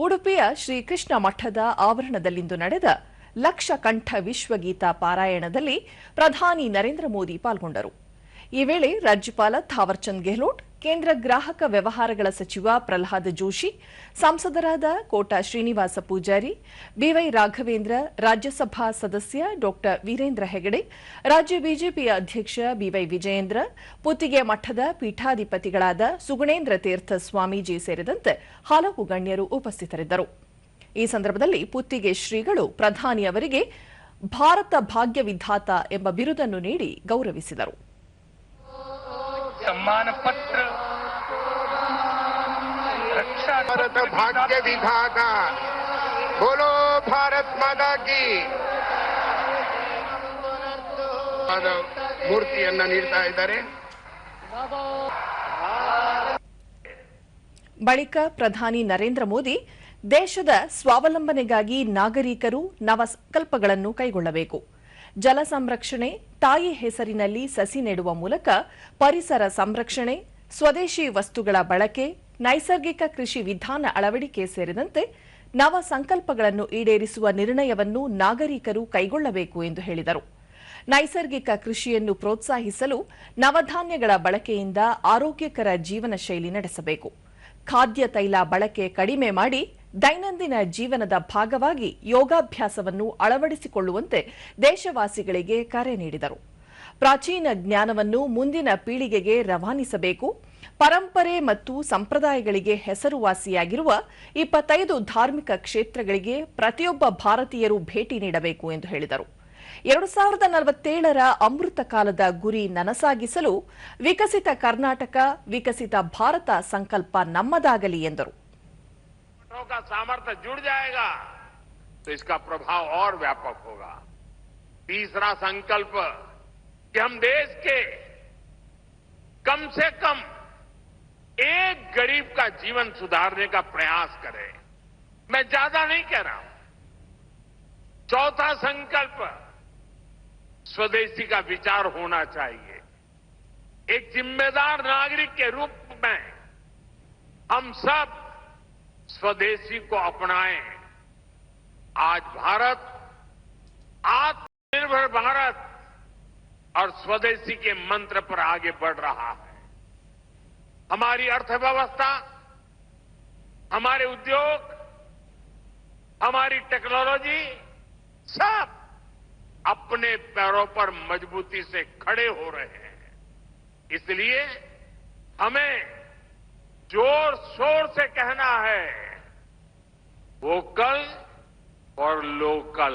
ಉಡುಪಿಯ ಶ್ರೀಕೃಷ್ಣ ಮಠದ ಆವರಣದಲ್ಲಿಂದು ನಡೆದ ಲಕ್ಷ ಕಂಠ ವಿಶ್ವಗೀತ ಪಾರಾಯಣದಲ್ಲಿ ಪ್ರಧಾನಿ ನರೇಂದ್ರ ಮೋದಿ ಪಾಲ್ಗೊಂಡರು. ಈ ವೇಳೆ ರಾಜ್ಯಪಾಲ ಥಾವರ್ಚಂದ್ ಗೆಹ್ಲೋಟ್ ಕೇಂದ್ರ ಗ್ರಾಹಕ ವ್ಯವಹಾರಗಳ ಸಚಿವ ಪ್ರಹ್ಲಾದ್ ಜೋಶಿ, ಸಂಸದರಾದ ಕೋಟಾ ಶ್ರೀನಿವಾಸ ಪೂಜಾರಿ, ಬಿವೈ ರಾಘವೇಂದ್ರ, ರಾಜ್ಯಸಭಾ ಸದಸ್ಯ ಡಾ ವೀರೇಂದ್ರ ಹೆಗಡೆ, ರಾಜ್ಯ ಬಿಜೆಪಿ ಅಧ್ಯಕ್ಷ ಬಿವೈ ವಿಜಯೇಂದ್ರ ಪುತ್ತಿಗೆ ಮಠದ ಪೀಠಾಧಿಪತಿಗಳಾದ ಸುಗುಣೇಂದ್ರ ತೀರ್ಥ ಸ್ವಾಮೀಜಿ ಸೇರಿದಂತೆ ಹಲವು ಗಣ್ಯರು ಉಪಸ್ಥಿತರಿದ್ದರು. ಈ ಸಂದರ್ಭದಲ್ಲಿ ಪುತ್ತಿಗೆ ಶ್ರೀಗಳು, ಪ್ರಧಾನಿ ಅವರಿಗೆ ಭಾರತ ಭಾಗ್ಯ ವಿಧಾತ ಎಂಬ ಬಿರುದನ್ನು ನೀಡಿ ಗೌರವಿಸಿದರು. सम्मान पत्र रक्षा भारत भाग्य विधाता बोलो भारत माता की ಆದ ಮೂರ್ತಿಯನ್ನ ನೀಡ್ತಾ ಇದ್ದಾರೆ ಬಳಿಕ ಪ್ರಧಾನಿ ನರೇಂದ್ರ ಮೋದಿ ದೇಶದ ಸ್ವಾವಲಂಬನೆಗಾಗಿ ನಾಗರಿಕರು ನವ ಸಂಕಲ್ಪಗಳನ್ನು ಕೈಗೊಳ್ಳಬೇಕು ಜಲ ಸಂರಕ್ಷಣೆ, ತಾಯಿ ಹೆಸರಿನಲ್ಲಿ ಸಸಿ ನೆಡುವ ಮೂಲಕ ಪರಿಸರ ಸಂರಕ್ಷಣೆ, ಸ್ವದೇಶಿ ವಸ್ತುಗಳ ಬಳಕೆ, ನೈಸರ್ಗಿಕ ಕೃಷಿ ವಿಧಾನ ಅಳವಡಿಕೆ ಸೇರಿದಂತೆ ನವ ಸಂಕಲ್ಪಗಳನ್ನು ಈಡೇರಿಸುವ ನಿರ್ಣಯವನ್ನು ನಾಗರಿಕರು ಕೈಗೊಳ್ಳಬೇಕು ಎಂದು ಹೇಳಿದರು. ನೈಸರ್ಗಿಕ ಕೃಷಿಯನ್ನು ಪ್ರೋತ್ಸಾಹಿಸಲು ನವಧಾನ್ಯಗಳ ಬಳಕೆಯಿಂದ ಆರೋಗ್ಯಕರ ಜೀವನ ಶೈಲಿ ನಡೆಸಬೇಕು. ಖಾದ್ಯ ತೈಲ ಬಳಕೆ ಕಡಿಮೆ ಮಾಡಿ ದೈನಂದಿನ ಜೀವನದ ಭಾಗವಾಗಿ ಯೋಗಾಭ್ಯಾಸವನ್ನು ಅಳವಡಿಸಿಕೊಳ್ಳುವಂತೆ ದೇಶವಾಸಿಗಳಿಗೆ ಕರೆ ನೀಡಿದರು. ಪ್ರಾಚೀನ ಜ್ಞಾನವನ್ನು ಮುಂದಿನ ಪೀಳಿಗೆಗೆ ರವಾನಿಸಬೇಕು. ಪರಂಪರೆ ಮತ್ತು ಸಂಪ್ರದಾಯಗಳಿಗೆ ಹೆಸರುವಾಸಿಯಾಗಿರುವ ಇಪ್ಪತ್ತೈದು ಧಾರ್ಮಿಕ ಕ್ಷೇತ್ರಗಳಿಗೆ ಪ್ರತಿಯೊಬ್ಬ ಭಾರತೀಯರು ಭೇಟಿ ನೀಡಬೇಕು ಎಂದು ಹೇಳಿದರು. ಎರಡು ಸಾವಿರದ ನಲವತ್ತೇಳರ ಅಮೃತ ಕಾಲದ ಗುರಿ ನನಸಾಗಿಸಲು ವಿಕಸಿತ ಕರ್ನಾಟಕ, ವಿಕಸಿತ ಭಾರತ ಸಂಕಲ್ಪ ನಮ್ಮದಾಗಲಿ ಎಂದರು. मठों का सामर्थ्य जुड़ जाएगा तो इसका प्रभाव और व्यापक होगा। तीसरा संकल्प कि हम देश के कम से कम एक गरीब का जीवन सुधारने का प्रयास करें। मैं ज़्यादा नहीं कह रहा हूँ। चौथा संकल्प, स्वदेशी का विचार होना चाहिए। एक जिम्मेदार नागरिक के रूप में हम सब स्वदेशी को अपनाएँ। आज भारत आत्मनिर्भर भारत और स्वदेशी के मंत्र पर आगे बढ़ रहा है। हमारी अर्थव्यवस्था, हमारे उद्योग, हमारी टेक्नोलॉजी सब अपने पैरों पर मजबूती से खड़े हो रहे हैं। इसलिए हमें ज़ोर शोर से कहना है वोकल और लोकल